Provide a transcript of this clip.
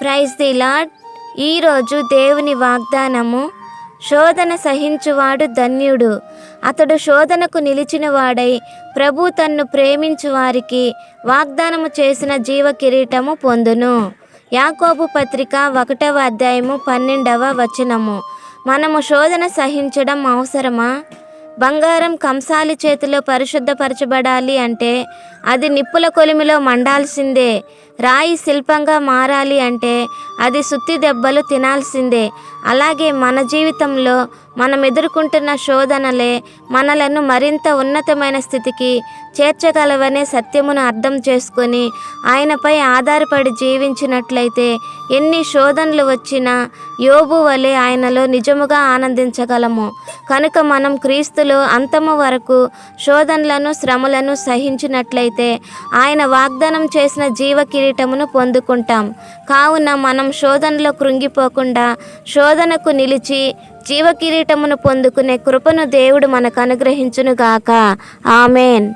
Praise the lord ఈరోజు దేవుని వాగ్దానము శోధన సహించువాడు ధన్యుడు. అతడు శోధనకు నిలిచిన వాడై ప్రభు తన్ను ప్రేమించు వారికి వాగ్దానము చేసిన జీవ కిరీటము పొందును. యాకోబు పత్రిక ఒకటవ అధ్యాయము పన్నెండవ వచనము. మనము శోధన సహించడం అవసరమా? బంగారం కంసాలి చేతిలో పరిశుద్ధపరచబడాలి అంటే అది నిప్పుల కొలిమిలో మండాల్సిందే. రాయి శిల్పంగా మారాలి అంటే అది సుత్తి దెబ్బలు తినాల్సిందే. అలాగే మన జీవితంలో మనం ఎదుర్కొంటున్న శోధనలే మనలను మరింత ఉన్నతమైన స్థితికి చేర్చగలవనే సత్యమును అర్థం చేసుకొని ఆయనపై ఆధారపడి జీవించినట్లయితే ఎన్ని శోధనలు వచ్చినా యోబు వలె ఆయనలో నిజముగా ఆనందించగలము. కనుక మనం క్రీస్తులో అంతము వరకు శోధనలను శ్రమలను సహించినట్లయితే ఆయన వాగ్దానం చేసిన జీవ కిరీటమును పొందుకుంటాం. కావున మనం శోధనలో కృంగిపోకుండా శోధనకు నిలిచి జీవకిరీటమును పొందుకునే కృపను దేవుడు మనకు అనుగ్రహించునుగాక. ఆమెన్.